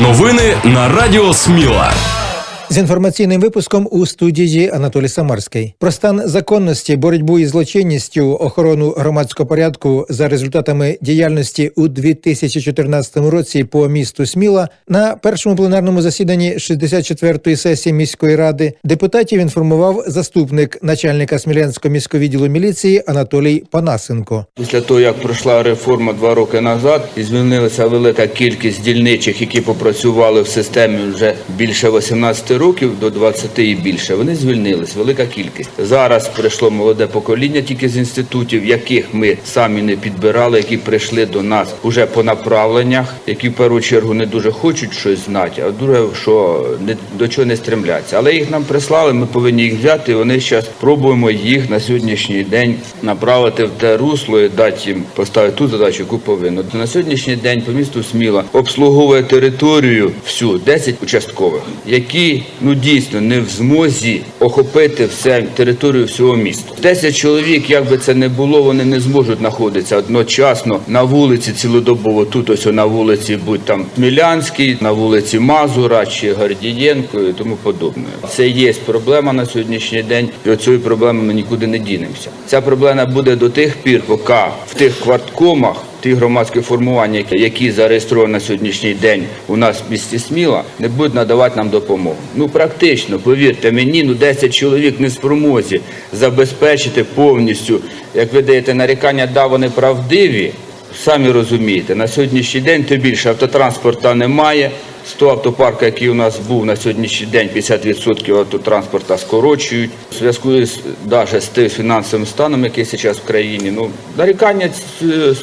Новини на Радіо Сміла. З інформаційним випуском у студії Анатолій Самарський про стан законності, боротьбу із злочинністю, охорону громадського порядку за результатами діяльності у 2014 році по місту Сміла на першому пленарному засіданні 64-ї сесії міської ради депутатів інформував заступник начальника Смілянського міського відділу міліції Анатолій Панасенко. Після того, як пройшла реформа два роки назад, і звільнилася велика кількість дільничих, які попрацювали в системі вже більше 18 років до 20 і більше. Вони звільнились, велика кількість. Зараз прийшло молоде покоління тільки з інститутів, яких ми самі не підбирали, які прийшли до нас уже по направленнях, які в першу чергу не дуже хочуть щось знати, а дуже що не до чого не стремляться. Але їх нам прислали, ми повинні їх взяти. і Вони зараз пробуємо їх на сьогоднішній день направити в те русло і дати їм поставити ту задачу, яку повинно. На сьогоднішній день по місту Сміла обслуговує територію всю 10 участкових, які ну дійсно не в змозі охопити все територію всього міста. 10 чоловік, як би це не було, вони не зможуть знаходитися одночасно на вулиці цілодобово. Тут ось на вулиці, будь там Смілянський, на вулиці Мазура чи Гордієнко і тому подобне. Це є проблема на сьогоднішній день. І від цієї проблеми ми нікуди не дінемося. Ця проблема буде до тих пір, поки в тих кварткомах ті громадські формування, які зареєстровані на сьогоднішній день у нас в місті Сміла, не будуть надавати нам допомогу. Ну практично, повірте мені, ну 10 чоловік не спромозі забезпечити повністю, як ви даєте нарікання, да, вони правдиві. Самі розумієте, на сьогоднішній день тим більше автотранспорта немає. 100 автопарка, який у нас був на сьогоднішній день, 50% автотранспорта скорочують. У зв'язку з навіть з тим фінансовим станом, який зараз в країні, ну нарікання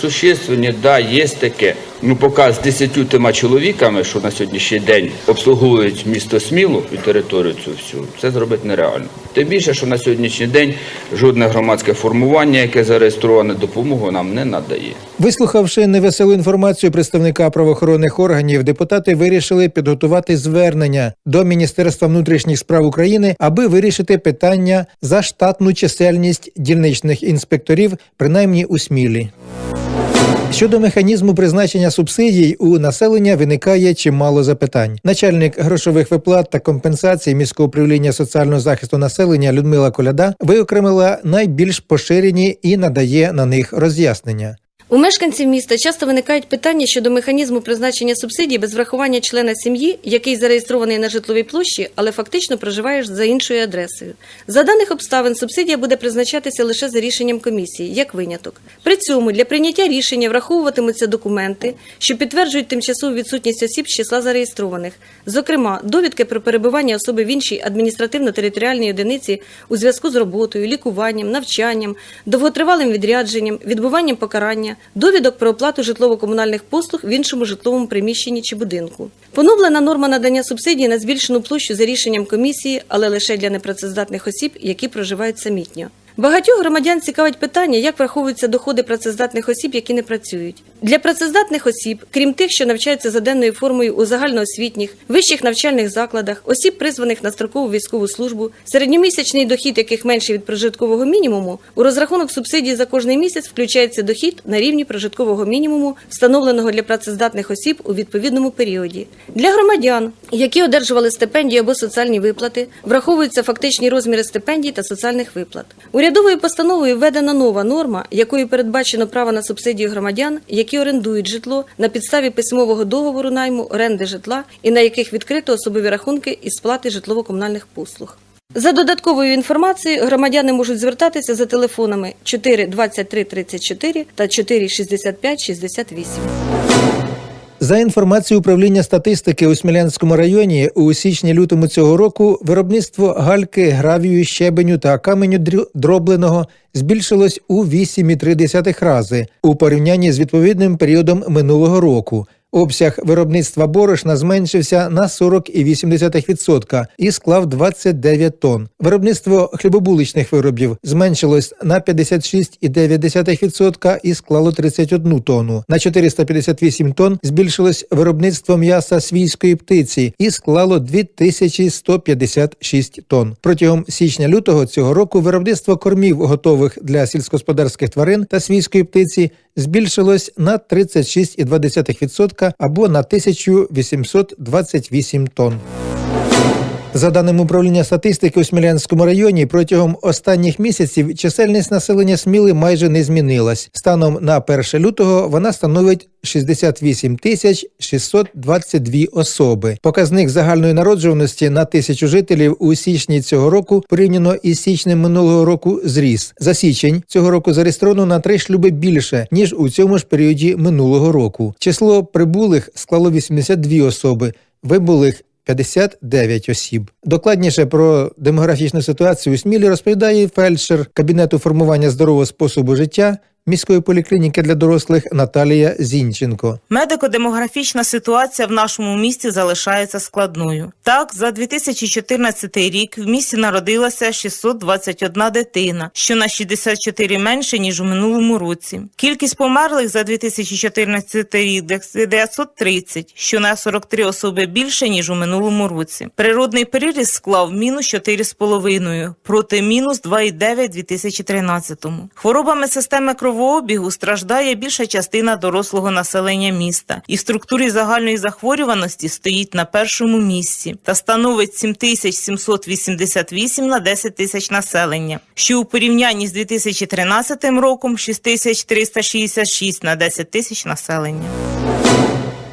существенні, да, є таке. Ну, поки з 10 тима чоловіками, що на сьогоднішній день обслуговують місто Смілу і територію цю всю, це зробити нереально. Тим більше, що на сьогоднішній день жодне громадське формування, яке зареєстроване, допомогу нам не надає. Вислухавши невеселу інформацію представника правоохоронних органів, депутати вирішили підготувати звернення до Міністерства внутрішніх справ України, аби вирішити питання за штатну чисельність дільничних інспекторів, принаймні у Смілі. Щодо механізму призначення субсидій у населення виникає чимало запитань. Начальник грошових виплат та компенсацій міського управління соціального захисту населення Людмила Коляда виокремила найбільш поширені і надає на них роз'яснення. У мешканців міста часто виникають питання щодо механізму призначення субсидій без врахування члена сім'ї, який зареєстрований на житловій площі, але фактично проживаєш за іншою адресою. За даних обставин субсидія буде призначатися лише за рішенням комісії, як виняток. При цьому для прийняття рішення враховуватимуться документи, що підтверджують тимчасову відсутність осіб з числа зареєстрованих, зокрема довідки про перебування особи в іншій адміністративно-територіальній одиниці у зв'язку з роботою, лікуванням, навчанням, довготривалим відрядженням, відбуванням покарання, довідок про оплату житлово-комунальних послуг в іншому житловому приміщенні чи будинку. Поновлена норма надання субсидій на збільшену площу за рішенням комісії, але лише для непрацездатних осіб, які проживають самітньо. Багатьох громадян цікавить питання, як враховуються доходи працездатних осіб, які не працюють. Для працездатних осіб, крім тих, що навчаються за денною формою у загальноосвітніх, вищих навчальних закладах, осіб, призваних на строкову військову службу, середньомісячний дохід яких менший від прожиткового мінімуму, у розрахунок субсидій за кожний місяць включається дохід на рівні прожиткового мінімуму, встановленого для працездатних осіб у відповідному періоді. Для громадян, які одержували стипендії або соціальні виплати, враховуються фактичні розміри стипендій та соціальних виплат. Урядовою постановою введена нова норма, якою передбачено право на субсидію громадян, які орендують житло на підставі письмового договору найму оренди житла і на яких відкрито особові рахунки із сплати житлово-комунальних послуг. За додатковою інформацією громадяни можуть звертатися за телефонами 4 23 34 та 4 65 68. За інформацією управління статистики у Смілянському районі, у січні-лютому цього року виробництво гальки, гравію, щебеню та каменю дробленого збільшилось у 8,3 рази у порівнянні з відповідним періодом минулого року. Обсяг виробництва борошна зменшився на 40,8% і склав 29 тонн. Виробництво хлібобуличних виробів зменшилось на 56,9% і склало 31 тонну. На 458 тонн збільшилось виробництво м'яса свійської птиці і склало 2156 тонн. Протягом січня-лютого цього року виробництво кормів готових для сільськогосподарських тварин та свійської птиці збільшилось на 36,2% відсотка або на 1828 тонн. За даними управління статистики у Смілянському районі, протягом останніх місяців чисельність населення Сміли майже не змінилась. Станом на 1 лютого вона становить 68 тисяч 622 особи. Показник загальної народжуваності на тисячу жителів у січні цього року порівняно із січнем минулого року зріс. За січень цього року зареєстровано на три шлюби більше ніж у цьому ж періоді минулого року. Число прибулих склало 82 особи, вибулих 59 осіб. Докладніше про демографічну ситуацію у Смілі розповідає фельдшер кабінету формування здорового способу життя міської поліклініки для дорослих Наталія Зінченко. Медико-демографічна ситуація в нашому місті залишається складною. Так, за 2014 рік в місті народилося 621 дитина, що на 64 менше ніж у минулому році. Кількість померлих за 2014 рік 930, що на 43 особи більше ніж у минулому році. Природний приріст склав мінус 4,5 проти мінус 2,9 у 2013. Хворобами системи кровообігу страждає більша частина дорослого населення міста і в структурі загальної захворюваності стоїть на першому місці та становить 7788 на 10 тисяч населення, що у порівнянні з 2013 роком 6366 на 10 тисяч населення.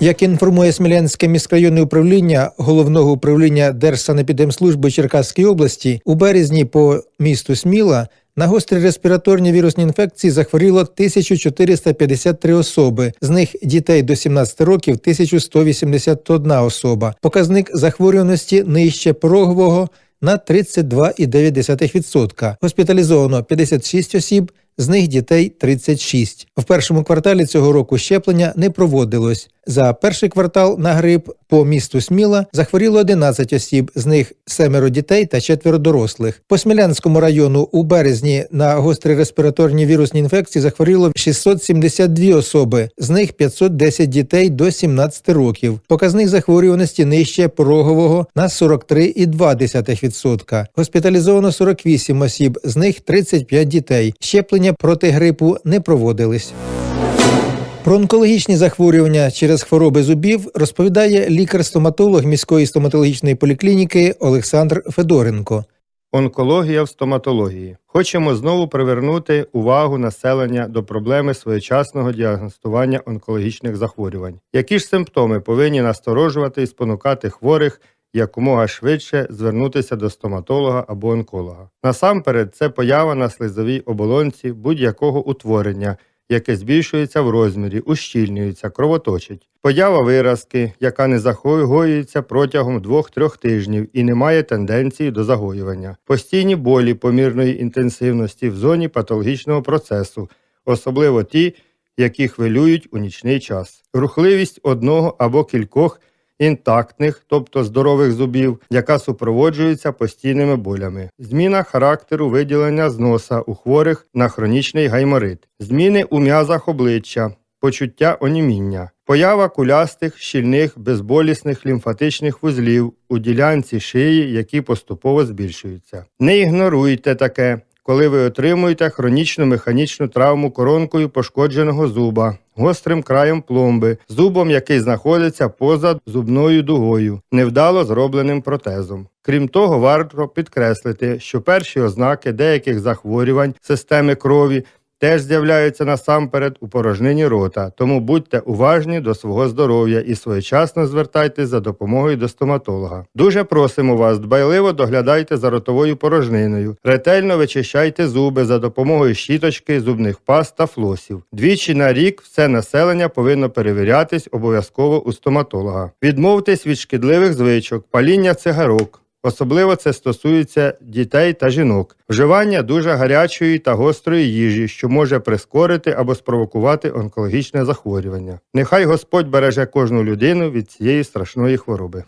Як інформує Смілянське міськрайонне управління головного управління Держсанепідемслужби Черкаської області, у березні по місту Сміла на гострі респіраторні вірусні інфекції захворіло 1453 особи, з них дітей до 17 років 1181 особа. Показник захворюваності нижче порогового на 32,9%. Госпіталізовано 56 осіб, з них дітей 36. В першому кварталі цього року щеплення не проводилось. За перший квартал на грип по місту Сміла захворіло 11 осіб, з них семеро дітей та четверо дорослих. По Смілянському району у березні на гострі респіраторні вірусні інфекції захворіло 672 особи, з них 510 дітей до 17 років. Показник захворюваності нижче порогового на 43,2%. Госпіталізовано 48 осіб, з них 35 дітей. Щеплення проти грипу не проводились. Про онкологічні захворювання через хвороби зубів розповідає лікар-стоматолог міської стоматологічної поліклініки Олександр Федоренко. Онкологія в стоматології. Хочемо знову привернути увагу населення до проблеми своєчасного діагностування онкологічних захворювань. Які ж симптоми повинні насторожувати і спонукати хворих якомога швидше звернутися до стоматолога або онколога? Насамперед, це поява на слизовій оболонці будь-якого утворення, яке збільшується в розмірі, ущільнюється, кровоточить. Поява виразки, яка не загоюється протягом 2-3 тижнів і не має тенденції до загоювання. Постійні болі помірної інтенсивності в зоні патологічного процесу, особливо ті, які хвилюють у нічний час. Рухливість одного або кількох інтактних, тобто здорових зубів, яка супроводжується постійними болями, зміна характеру виділення з носа у хворих на хронічний гайморит, зміни у м'язах обличчя, почуття оніміння, поява кулястих, щільних, безболісних лімфатичних вузлів у ділянці шиї, які поступово збільшуються. Не ігноруйте таке. Коли ви отримуєте хронічну механічну травму коронкою пошкодженого зуба, гострим краєм пломби, зубом, який знаходиться поза зубною дугою, невдало зробленим протезом. Крім того, варто підкреслити, що перші ознаки деяких захворювань системи крові теж з'являються насамперед у порожнині рота, тому будьте уважні до свого здоров'я і своєчасно звертайтесь за допомогою до стоматолога. Дуже просимо вас, дбайливо доглядайте за ротовою порожниною, ретельно вичищайте зуби за допомогою щіточки, зубних паст та флосів. Двічі на рік все населення повинно перевірятись обов'язково у стоматолога. Відмовтесь від шкідливих звичок, паління цигарок. Особливо це стосується дітей та жінок, вживання дуже гарячої та гострої їжі, що може прискорити або спровокувати онкологічне захворювання. Нехай Господь береже кожну людину від цієї страшної хвороби.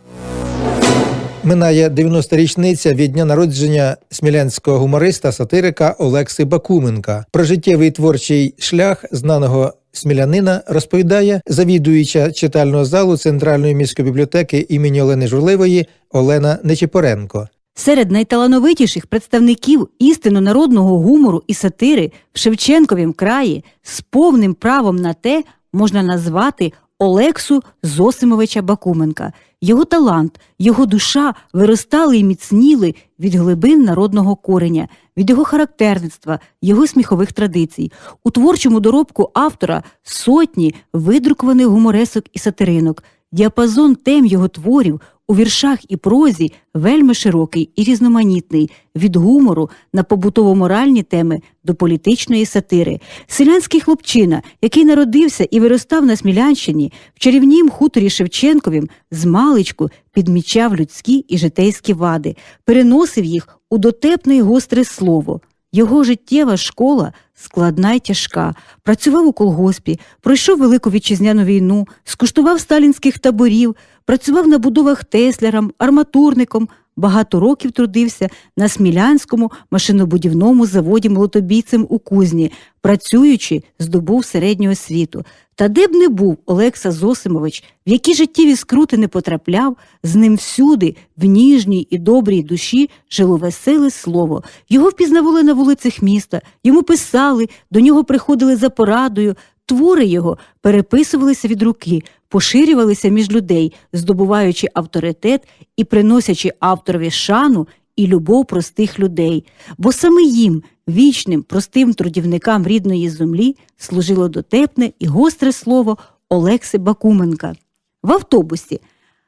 Минає 90-річниця від дня народження смілянського гумориста сатирика Олекси Бакуменка. Про життєвий творчий шлях знаного смілянина розповідає завідуюча читального залу Центральної міської бібліотеки імені Олени Журливої Олена Нечіпоренко. Серед найталановитіших представників істинно народного гумору і сатири в Шевченковім краї з повним правом на те можна назвати Олексу Зосимовича Бакуменка. Його талант, його душа виростали і міцніли від глибин народного кореня, від його характерництва, його сміхових традицій. У творчому доробку автора сотні видрукуваних гуморесок і сатиринок. Діапазон тем його творів у віршах і прозі вельми широкий і різноманітний, від гумору на побутово-моральні теми до політичної сатири. Селянський хлопчина, який народився і виростав на Смілянщині, в чарівнім хуторі Шевченковім, з маличку підмічав людські і житейські вади, переносив їх у дотепне й гостре слово. Його життєва школа складна й тяжка. Працював у колгоспі, пройшов Велику вітчизняну війну, скуштував сталінських таборів, працював на будовах тесляром, арматурником, багато років трудився на Смілянському машинобудівному заводі молотобійцем у Кузні, працюючи, здобув середню освіту. Та де б не був Олекса Зосимович, в які життєві скрути не потрапляв, з ним всюди, в ніжній і добрій душі, жило веселе слово. Його впізнавали на вулицях міста, йому писали, до нього приходили за порадою. Твори його переписувалися від руки, поширювалися між людей, здобуваючи авторитет і приносячи авторові шану і любов простих людей, бо саме їм, вічним, простим трудівникам рідної землі, служило дотепне і гостре слово Олекси Бакуменка. В автобусі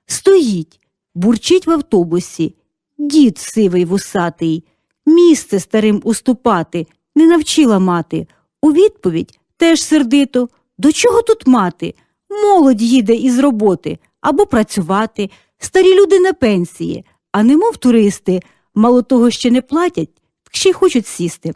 стоїть, бурчить в автобусі, дід сивий вусатий, місце старим уступати, не навчила мати. У відповідь теж сердито, до чого тут мати? Молодь їде із роботи або працювати, старі люди на пенсії, а немов туристи, мало того ще не платять, ще й хочуть сісти.